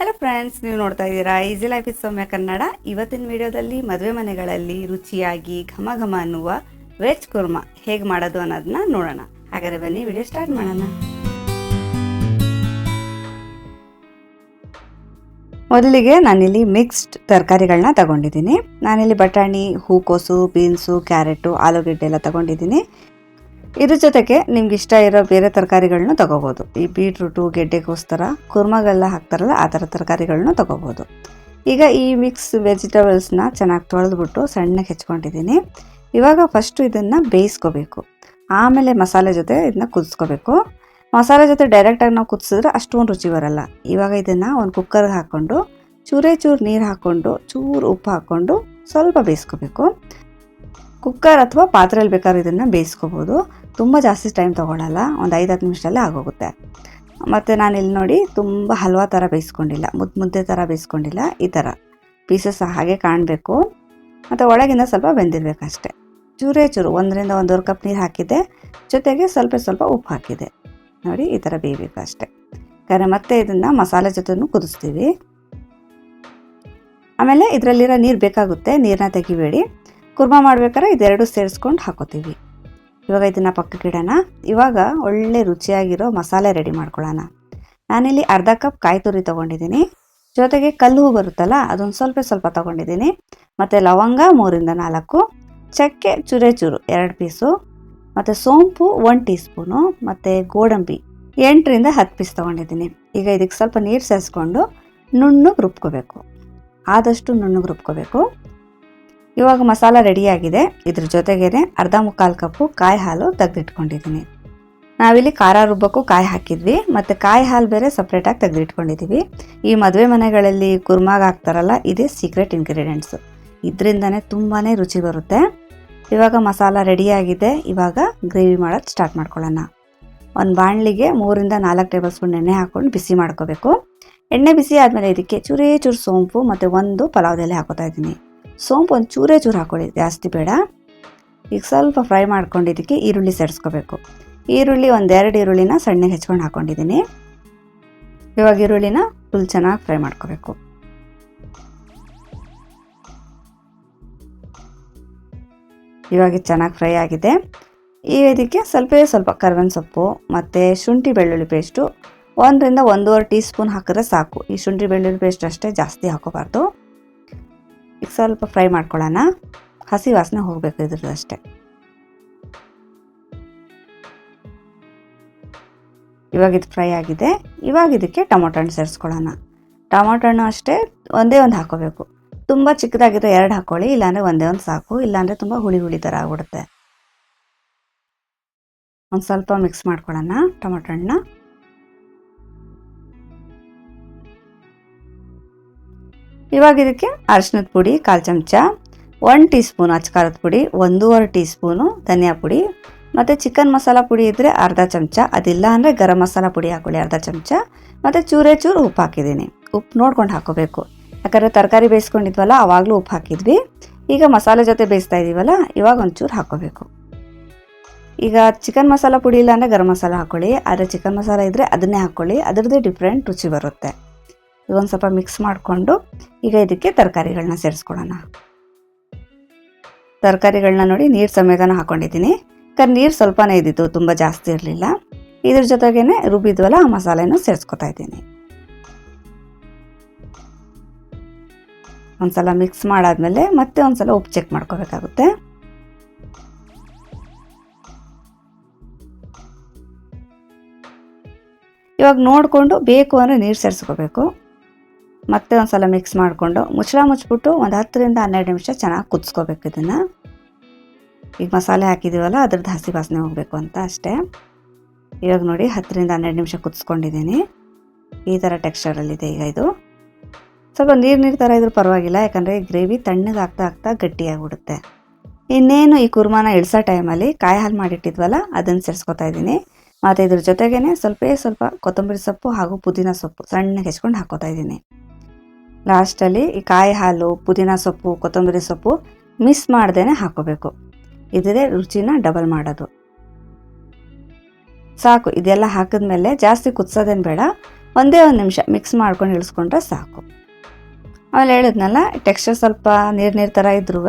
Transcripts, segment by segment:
Hello friends ನೀವು ನೋಡ್ತಾ ಇದ್ದೀರಾ easy life is Soumya Kannada ಇವತ್ತಿನ ವಿಡಿಯೋದಲ್ಲಿ ಮದುವೆ ಮನೆಗಳಲ್ಲಿ ರುಚಿಯಾಗಿ ಘಮ ಘಮ ಅನ್ನುವ ವೆಜ್ ಕುರ್ಮಾ ಹೇಗೆ ಮಾಡೋದು ಅನ್ನೋದನ್ನ ನೋಡೋಣ. ಹಾಗಾದ್ರೆ ಬನ್ನಿ, ವಿಡಿಯೋ ಸ್ಟಾರ್ಟ್ ಮಾಡೋಣ. ಮೊದಲಿಗೆ ನಾನಿಲ್ಲಿ ಮಿಕ್ಸ್ಡ್ ತರಕಾರಿಗಳನ್ನ ತಗೊಂಡಿದ್ದೀನಿ. ನಾನಿಲ್ಲಿ ಬಟಾಣಿ ಹೂಕೋಸು ಬೀನ್ಸು, ಕ್ಯಾರೆಟು, ಆಲೂಗಡ್ಡೆ ಎಲ್ಲ ತಗೊಂಡಿದ್ದೀನಿ. ಇದ್ರ ಜೊತೆಗೆ ನಿಮ್ಗೆ ಇಷ್ಟ ಇರೋ ಬೇರೆ ತರಕಾರಿಗಳನ್ನ ತಗೋಬಹುದು ಈ ಬೀಟ್ರೂಟು, ಗೆಡ್ಡೆಗೋಸ್ಕರ ಕುರ್ಮಗಳೆಲ್ಲ ಹಾಕ್ತಾರಲ್ಲ, ಆ ಥರ ತರಕಾರಿಗಳನ್ನ ತಗೋಬಹುದು ಈಗ ಈ ಮಿಕ್ಸ್ ವೆಜಿಟೇಬಲ್ಸ್ನ ಚೆನ್ನಾಗಿ ತೊಳೆದ್ಬಿಟ್ಟು ಸಣ್ಣಗೆ ಹೆಚ್ಕೊಂಡಿದ್ದೀನಿ. ಇವಾಗ ಫಸ್ಟು ಇದನ್ನು ಬೇಯಿಸ್ಕೋಬೇಕು. ಆಮೇಲೆ ಮಸಾಲೆ ಜೊತೆ ಇದನ್ನ ಕುದಿಸ್ಕೋಬೇಕು. ಮಸಾಲೆ ಜೊತೆ ಡೈರೆಕ್ಟಾಗಿ ನಾವು ಕುದಿಸಿದ್ರೆ ಅಷ್ಟೊಂದು ರುಚಿ ಬರಲ್ಲ. ಇವಾಗ ಇದನ್ನು ಒಂದು ಕುಕ್ಕರ್ಗೆ ಹಾಕ್ಕೊಂಡು ಚೂರೇ ಚೂರು ನೀರು ಹಾಕ್ಕೊಂಡು ಚೂರು ಉಪ್ಪು ಹಾಕ್ಕೊಂಡು ಸ್ವಲ್ಪ ಬೇಯಿಸ್ಕೋಬೇಕು. ಕುಕ್ಕರ್ ಅಥವಾ ಪಾತ್ರೆಯಲ್ಲಿ ಬೇಕಾದ್ರೆ ಇದನ್ನು ಬೇಯಿಸ್ಕೋಬೋದು. ತುಂಬ ಜಾಸ್ತಿ ಟೈಮ್ ತೊಗೊಳಲ್ಲ. ಒಂದು ಐದು ಹತ್ತು ನಿಮಿಷದಲ್ಲೇ ಆಗೋಗುತ್ತೆ. ಮತ್ತು ನಾನು ಇಲ್ಲಿ ನೋಡಿ ತುಂಬ ಹಲ್ವಾ ಥರ ಬೇಯಿಸ್ಕೊಂಡಿಲ್ಲ. ಮುದ್ದು ಮುದ್ದೆ ಥರ ಬೇಯಿಸ್ಕೊಂಡಿಲ್ಲ. ಈ ಥರ ಪೀಸಸ್ ಹಾಗೆ ಕಾಣಬೇಕು. ಮತ್ತು ಒಳಗಿಂದ ಸ್ವಲ್ಪ ಬೆಂದಿರಬೇಕಷ್ಟೆ. ಚೂರೇ ಚೂರು, ಒಂದರಿಂದ ಒಂದೂವರೆ ಕಪ್ ನೀರು ಹಾಕಿದ್ದೆ. ಜೊತೆಗೆ ಸ್ವಲ್ಪ ಸ್ವಲ್ಪ ಉಪ್ಪು ಹಾಕಿದೆ ನೋಡಿ, ಈ ಥರ ಬೇಯಬೇಕು ಅಷ್ಟೆ ಯಾಕಂದರೆ ಮತ್ತೆ ಇದನ್ನು ಮಸಾಲೆ ಜೊತೆನೂ ಕುದಿಸ್ತೀವಿ. ಆಮೇಲೆ ಇದರಲ್ಲಿರೋ ನೀರು ಬೇಕಾಗುತ್ತೆ. ನೀರನ್ನ ತೆಗಿಬೇಡಿ. ಕುರ್ಮಾ ಮಾಡ್ಬೇಕಾದ್ರೆ ಇದೆರಡು ಸೇರಿಸ್ಕೊಂಡು ಹಾಕೋತೀವಿ. ಇವಾಗ ಇದನ್ನು ಪಕ್ಕಕ್ಕೆ ಇಡೋಣ. ಇವಾಗ ಒಳ್ಳೆ ರುಚಿಯಾಗಿರೋ ಮಸಾಲೆ ರೆಡಿ ಮಾಡ್ಕೊಳ್ಳೋಣ. ನಾನಿಲ್ಲಿ ಅರ್ಧ ಕಪ್ ಕಾಯಿ ತುರಿ ತೊಗೊಂಡಿದ್ದೀನಿ. ಜೊತೆಗೆ ಕಲ್ಲು ಹೂ ಬರುತ್ತಲ್ಲ, ಅದೊಂದು ಸ್ವಲ್ಪ ಸ್ವಲ್ಪ ತೊಗೊಂಡಿದ್ದೀನಿ. ಮತ್ತು ಲವಂಗ ಮೂರಿಂದ ನಾಲ್ಕು, ಚಕ್ಕೆ ಚೂರೆ ಚೂರು ಎರಡು ಪೀಸು, ಮತ್ತು ಸೋಂಪು ಒನ್ ಟೀ ಸ್ಪೂನು ಮತ್ತು ಗೋಡಂಬಿ ಎಂಟರಿಂದ ಹತ್ತು ಪೀಸ್ ತೊಗೊಂಡಿದ್ದೀನಿ. ಈಗ ಇದಕ್ಕೆ ಸ್ವಲ್ಪ ನೀರು ಸೇರಿಸ್ಕೊಂಡು ನುಣ್ಣಗೆ ರುಬ್ಕೋಬೇಕು. ಆದಷ್ಟು ನುಣ್ಣಗೆ ರುಬ್ಕೋಬೇಕು. ಇವಾಗ ಮಸಾಲ ರೆಡಿಯಾಗಿದೆ. ಇದ್ರ ಜೊತೆಗೇನೆ ಅರ್ಧ ಮುಕ್ಕಾಲು ಕಪ್ಪು ಕಾಯಿ ಹಾಲು ತೆಗೆದಿಟ್ಕೊಂಡಿದ್ದೀನಿ ನಾವಿಲ್ಲಿ ಖಾರ ರುಬ್ಬಕ್ಕೂ ಕಾಯಿ ಹಾಕಿದ್ವಿ, ಮತ್ತು ಕಾಯಿ ಹಾಲು ಬೇರೆ ಸಪ್ರೇಟಾಗಿ ತೆಗೆದಿಟ್ಕೊಂಡಿದ್ದೀವಿ ಈ ಮದುವೆ ಮನೆಗಳಲ್ಲಿ ಕುರ್ಮಾಗ ಹಾಕ್ತಾರಲ್ಲ, ಇದೇ ಸೀಕ್ರೆಟ್ ಇಂಗ್ರೀಡಿಯೆಂಟ್ಸು ಇದರಿಂದನೇ ತುಂಬಾ ರುಚಿ ಬರುತ್ತೆ. ಇವಾಗ ಮಸಾಲ ರೆಡಿಯಾಗಿದೆ, ಇವಾಗ ಗ್ರೇವಿ ಮಾಡೋದು ಸ್ಟಾರ್ಟ್ ಮಾಡ್ಕೊಳ್ಳೋಣ. ಒಂದು ಬಾಣಲಿಗೆ ಮೂರಿಂದ ನಾಲ್ಕು ಟೇಬಲ್ ಸ್ಪೂನ್ ಎಣ್ಣೆ ಹಾಕ್ಕೊಂಡು ಬಿಸಿ ಮಾಡ್ಕೋಬೇಕು. ಎಣ್ಣೆ ಬಿಸಿ ಆದಮೇಲೆ ಇದಕ್ಕೆ ಚೂರೇ ಚೂರು ಸೋಂಪು ಮತ್ತು ಒಂದು ಪಲಾವ್ದಲ್ಲಿ ಹಾಕೋತಾ ಇದ್ದೀನಿ. ಸೋಂಪು ಒಂದು ಚೂರೇ ಚೂರು ಹಾಕೊಳ್ಳಿ, ಜಾಸ್ತಿ ಬೇಡ. ಈಗ ಸ್ವಲ್ಪ ಫ್ರೈ ಮಾಡ್ಕೊಂಡಿದ್ದಕ್ಕೆ ಈರುಳ್ಳಿ ಸೇರಿಸ್ಕೋಬೇಕು. ಈರುಳ್ಳಿ ಒಂದೆರಡು ಈರುಳ್ಳಿನ ಸಣ್ಣಗೆ ಹೆಚ್ಕೊಂಡು ಹಾಕ್ಕೊಂಡಿದ್ದೀನಿ ಇವಾಗ ಈರುಳ್ಳಿನ ಫುಲ್ ಚೆನ್ನಾಗಿ ಫ್ರೈ ಮಾಡ್ಕೋಬೇಕು. ಇವಾಗ ಚೆನ್ನಾಗಿ ಫ್ರೈ ಆಗಿದೆ. ಈ ಇದಕ್ಕೆ ಸ್ವಲ್ಪ ಸ್ವಲ್ಪ ಕರ್ಬೇವಿನ ಸೊಪ್ಪು, ಮತ್ತು ಶುಂಠಿ ಬೆಳ್ಳುಳ್ಳಿ ಪೇಸ್ಟು. ಒಂದರಿಂದ ಒಂದೂವರೆ ಟೀ ಸ್ಪೂನ್ ಹಾಕಿದ್ರೆ ಸಾಕು. ಈ ಶುಂಠಿ ಬೆಳ್ಳುಳ್ಳಿ ಪೇಸ್ಟ್ ಅಷ್ಟೇ ಜಾಸ್ತಿ ಹಾಕೋಬಾರ್ದು. ಸ್ವಲ್ಪ ಫ್ರೈ ಮಾಡ್ಕೊಳ್ಳೋಣ. ಹಸಿ ವಾಸನೆ ಹೋಗಬೇಕು ಇದ್ರದ್ದು ಅಷ್ಟೇ. ಇವಾಗ ಇದು ಫ್ರೈ ಆಗಿದೆ. ಇವಾಗ ಇದಕ್ಕೆ ಟೊಮೊಟೊ ಹಣ್ಣು ಸೇರಿಸ್ಕೊಳ್ಳೋಣ. ಟೊಮೊಟೊ ಹಣ್ಣು ಅಷ್ಟೇ ಒಂದೇ ಒಂದು ಹಾಕೋಬೇಕು. ತುಂಬ ಚಿಕ್ಕದಾಗಿರೋ ಎರಡು ಹಾಕೊಳ್ಳಿ, ಇಲ್ಲಾಂದರೆ ಒಂದೇ ಒಂದು ಸಾಕು. ಇಲ್ಲಾಂದರೆ ತುಂಬ ಹುಳಿ ಹುಳಿ ಥರ ಆಗ್ಬಿಡುತ್ತೆ. ಒಂದು ಸ್ವಲ್ಪ ಮಿಕ್ಸ್ ಮಾಡ್ಕೊಳ್ಳೋಣ ಟೊಮೊಟೊ ಹಣ್ಣನ್ನ. ಇವಾಗ ಇದಕ್ಕೆ ಅರಿಶಿನದ ಪುಡಿ, ಕಾಲು ಚಮಚ ಒನ್ ಟೀ ಸ್ಪೂನ್ ಅಚ್ಕಾರದ ಪುಡಿ, ಒಂದೂವರೆ ಟೀ ಸ್ಪೂನು ಧನಿಯಾ ಪುಡಿ. ಮತ್ತು ಚಿಕನ್ ಮಸಾಲ ಪುಡಿ ಇದ್ದರೆ ಅರ್ಧ ಚಮಚ, ಅದಿಲ್ಲ ಅಂದರೆ ಗರಂ ಮಸಾಲ ಪುಡಿ ಹಾಕೊಳ್ಳಿ ಅರ್ಧ ಚಮಚ. ಮತ್ತು ಚೂರೇ ಚೂರು ಉಪ್ಪು ಹಾಕಿದ್ದೀನಿ. ಉಪ್ಪು ನೋಡ್ಕೊಂಡು ಹಾಕೋಬೇಕು. ಯಾಕಂದರೆ ತರಕಾರಿ ಬೇಯಿಸ್ಕೊಂಡಿದ್ವಲ್ಲ ಆವಾಗಲೂ ಉಪ್ಪು ಹಾಕಿದ್ವಿ. ಈಗ ಮಸಾಲೆ ಜೊತೆ ಬೇಯಿಸ್ತಾ ಇದ್ದೀವಲ್ಲ ಇವಾಗ ಒಂಚೂರು ಹಾಕೋಬೇಕು. ಈಗ ಚಿಕನ್ ಮಸಾಲ ಪುಡಿ ಇಲ್ಲ ಅಂದರೆ ಗರಂ ಮಸಾಲ ಹಾಕ್ಕೊಳ್ಳಿ ಆದರೆ ಚಿಕನ್ ಮಸಾಲ ಇದ್ದರೆ ಅದನ್ನೇ ಹಾಕ್ಕೊಳ್ಳಿ ಅದರದ್ದೇ ಡಿಫ್ರೆಂಟ್ ರುಚಿ ಬರುತ್ತೆ. ಇದೊಂದು ಸ್ವಲ್ಪ ಮಿಕ್ಸ್ ಮಾಡಿಕೊಂಡು ಈಗ ಇದಕ್ಕೆ ತರಕಾರಿಗಳನ್ನ ಸೇರಿಸ್ಕೊಳ್ಳೋಣ ತರಕಾರಿಗಳನ್ನ ನೋಡಿ ನೀರು ಸಮೇತನ ಹಾಕ್ಕೊಂಡಿದ್ದೀನಿ ಯಾಕಂದ್ರೆ ನೀರು ಸ್ವಲ್ಪನೇ ಇದ್ದಿತ್ತು, ತುಂಬ ಜಾಸ್ತಿ ಇರಲಿಲ್ಲ. ಇದ್ರ ಜೊತೆಗೇನೆ ರುಬ್ಬಿದ್ವಲ್ಲ ಆ ಮಸಾಲೆನೂ ಸೇರಿಸ್ಕೊತಾ ಇದ್ದೀನಿ. ಒಂದ್ಸಲ ಮಿಕ್ಸ್ ಮಾಡಾದ್ಮೇಲೆ ಮತ್ತೆ ಒಂದ್ಸಲ ಉಪ್ಪು ಚೆಕ್ ಮಾಡ್ಕೋಬೇಕಾಗುತ್ತೆ. ಇವಾಗ ನೋಡಿಕೊಂಡು ಬೇಕು ಅಂದರೆ ನೀರು ಸೇರಿಸ್ಕೋಬೇಕು. ಮತ್ತೆ ಒಂದು ಸಲ ಮಿಕ್ಸ್ ಮಾಡಿಕೊಂಡು ಮುಚ್ಚಳ ಮುಚ್ಚಿಬಿಟ್ಟು ಒಂದು ಹತ್ತರಿಂದ ಹನ್ನೆರಡು ನಿಮಿಷ ಚೆನ್ನಾಗಿ ಕುದಿಸ್ಕೋಬೇಕು ಇದನ್ನು. ಈಗ ಮಸಾಲೆ ಹಾಕಿದ್ದೀವಲ್ಲ ಅದ್ರದ್ದು ಹಸಿ ವಾಸನೆ ಹೋಗಬೇಕು ಅಂತ ಅಷ್ಟೇ. ಇವಾಗ ನೋಡಿ ಹತ್ತರಿಂದ ಹನ್ನೆರಡು ನಿಮಿಷ ಕುದಿಸ್ಕೊಂಡಿದ್ದೀನಿ. ಈ ಥರ ಟೆಕ್ಸ್ಚರಲ್ಲಿದೆ ಈಗ ಇದು. ಸ್ವಲ್ಪ ನೀರು ನೀರು ಥರ ಇದ್ರೂ ಪರವಾಗಿಲ್ಲ, ಯಾಕಂದರೆ ಗ್ರೇವಿ ತಣ್ಣಗೆ ಆಗ್ತಾ ಆಗ್ತಾ ಗಟ್ಟಿಯಾಗಿಬಿಡುತ್ತೆ. ಇನ್ನೇನು ಈ ಕುರ್ಮಾನ ಇಳಿಸೋ ಟೈಮಲ್ಲಿ ಕಾಯಿ ಹಾಲು ಮಾಡಿಟ್ಟಿದ್ವಲ್ಲ, ಅದನ್ನು ಸೇರಿಸ್ಕೊತಾ ಇದ್ದೀನಿ. ಮತ್ತು ಇದ್ರ ಜೊತೆಗೇ ಸ್ವಲ್ಪ ಸ್ವಲ್ಪ ಕೊತ್ತಂಬರಿ ಸೊಪ್ಪು ಹಾಗೂ ಪುದೀನ ಸೊಪ್ಪು ಸಣ್ಣಗೆ ಹೆಚ್ಕೊಂಡು ಹಾಕೋತಾ ಇದ್ದೀನಿ. ಲಾಸ್ಟಲ್ಲಿ ಈ ಕಾಯಿ ಹಾಲು, ಪುದೀನ ಸೊಪ್ಪು, ಕೊತ್ತಂಬರಿ ಸೊಪ್ಪು ಮಿಸ್ ಮಾಡ್ದೇ ಹಾಕೋಬೇಕು. ಇದೇ ರುಚಿನ ಡಬಲ್ ಮಾಡೋದು. ಸಾಕು, ಇದೆಲ್ಲ ಹಾಕಿದ್ಮೇಲೆ ಜಾಸ್ತಿ ಕುದಿಸೋದೇನು ಬೇಡ. ಒಂದೇ ಒಂದು ನಿಮಿಷ ಮಿಕ್ಸ್ ಮಾಡ್ಕೊಂಡು ಇಳಿಸ್ಕೊಂಡ್ರೆ ಸಾಕು. ಆಮೇಲೆ ಹೇಳಿದ್ನಲ್ಲ ಟೆಕ್ಸ್ಚರ್ ಸ್ವಲ್ಪ ನೀರು ನೀರು ಥರ ಇದ್ರೂ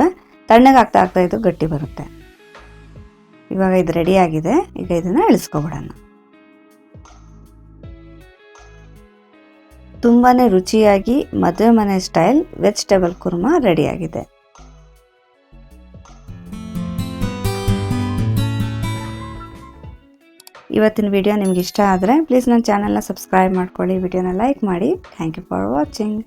ತಣ್ಣಗೆ ಆಗ್ತಾ ಆಗ್ತಾ ಇದು ಗಟ್ಟಿ ಬರುತ್ತೆ. ಇವಾಗ ಇದು ರೆಡಿ ಆಗಿದೆ, ಈಗ ಇದನ್ನು ಇಳಿಸ್ಕೊಬಿಡೋಣ. ತುಂಬಾ ರುಚಿಯಾಗಿ ಮದುವೆ ಮನೆ ಸ್ಟೈಲ್ ವೆಜಿಟೇಬಲ್ ಕುರ್ಮಾ ರೆಡಿಯಾಗಿದೆ. ಇವತ್ತಿನ ವಿಡಿಯೋ ನಿಮ್ಗೆ ಇಷ್ಟ ಆದರೆ ಪ್ಲೀಸ್ ನನ್ನ ಚಾನಲ್ನ ಸಬ್ಸ್ಕ್ರೈಬ್ ಮಾಡ್ಕೊಳ್ಳಿ, ವಿಡಿಯೋನ ಲೈಕ್ ಮಾಡಿ. Thank you for watching